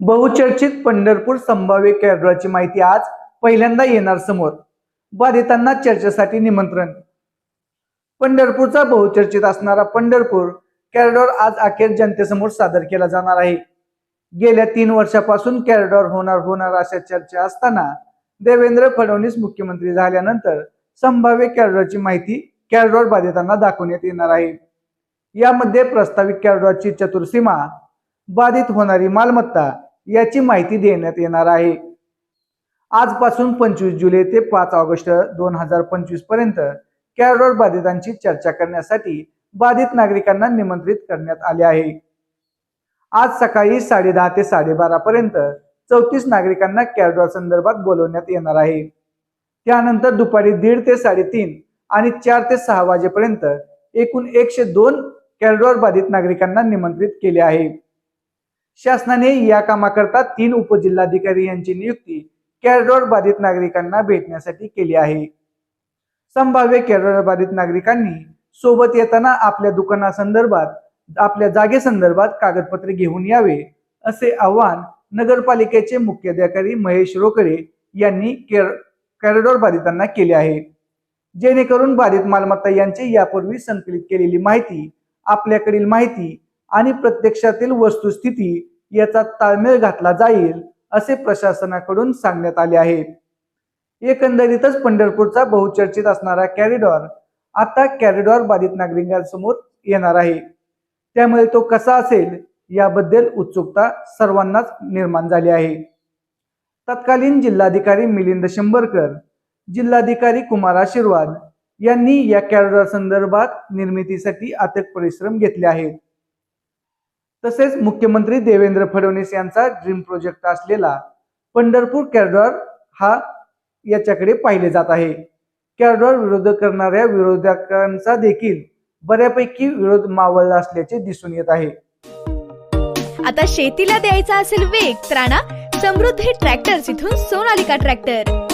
बहुचर्चित पंढरपूर संभाव्य कॅरडॉरची माहिती आज पहिल्यांदा येणार समोर. बाधितांना चर्चेसाठी निमंत्रण. पंढरपूरचा बहुचर्चित असणारा पंढरपूर कॅरिडॉर आज अखेर जनतेसमोर सादर केला जाणार आहे. गेल्या तीन वर्षापासून कॅरडॉर होणार होणार अशा चर्चा असताना देवेंद्र फडणवीस मुख्यमंत्री झाल्यानंतर संभाव्य कॅरिडॉरची माहिती कॅरडॉर बाधितांना दाखवण्यात येणार आहे. यामध्ये प्रस्तावित कॅरडॉरची चतुर्सीमा बाधित होणारी मालमत्ता याची माहिती देण्यात येणार आहे. आजपासून पंचवीस जुलै ते पाच ऑगस्ट दोन हजार पंचवीसपर्यंत कॅरडॉर बाधितांची चर्चा करण्यासाठी बाधित नागरिकांना निमंत्रित करण्यात आले आहे. आज सकाळी साडेदहा ते साडेबारा पर्यंत चौतीस नागरिकांना कॅरडॉर संदर्भात बोलवण्यात येणार आहे. त्यानंतर दुपारी दीड ते साडेतीन आणि चार ते सहा वाजेपर्यंत एकूण एकशे दोन कॅरिडॉर बाधित नागरिकांना निमंत्रित केले आहे. शासनाने या कामाकरता तीन उपजिल्हाधिकारी यांची नियुक्ती कॅरिडॉर बाधित नागरिकांना भेटण्यासाठी केली आहे. संभाव्य कॅरिडॉर बाधित नागरिकांनी सोबत येताना आपल्या दुकानासंदर्भात आपल्या जागेसंदर्भात कागदपत्रे घेऊन यावे असे आवाहन नगरपालिकेचे मुख्याधिकारी महेश रोकडे यांनी कॅरिडॉर बाधितांना केले आहे. जेणेकरून बाधित मालमत्ता यांची यापूर्वी संकलित केलेली माहिती आपल्याकडील माहिती आणि प्रत्यक्षातील वस्तुस्थिती याचा ताळमेळ घातला जाईल असे प्रशासनाकडून सांगण्यात आले आहे. एकंदरीतच पंढरपूरचा बहुचर्चित असणारा कॅरिडॉर आता कॅरिडॉर बाधित नागरिकांसमोर येणार आहे. त्यामुळे तो कसा असेल याबद्दल उत्सुकता सर्वांनाच निर्माण झाली आहे. तत्कालीन जिल्हाधिकारी मिलिंद शंभरकर जिल्हाधिकारी कुमार आशीर्वाद यांनी या कॅरिडॉर संदर्भात निर्मितीसाठी अथक परिश्रम घेतले आहेत. तसेच मुख्यमंत्री देवेंद्र फडणवीस यांचा ड्रीम प्रोजेक्ट असलेला पंढरपूर कॅरिडॉर हा याच्याकडे पाहिले जात आहे. कॅरिडॉर विरोध करणाऱ्या विरोधकांचा देखील बऱ्यापैकी विरोध मावळला असल्याचे दिसून येत आहे. आता शेतीला द्यायचा असेल वेग तर समृद्धी ट्रॅक्टर इथून सोनालिका ट्रॅक्टर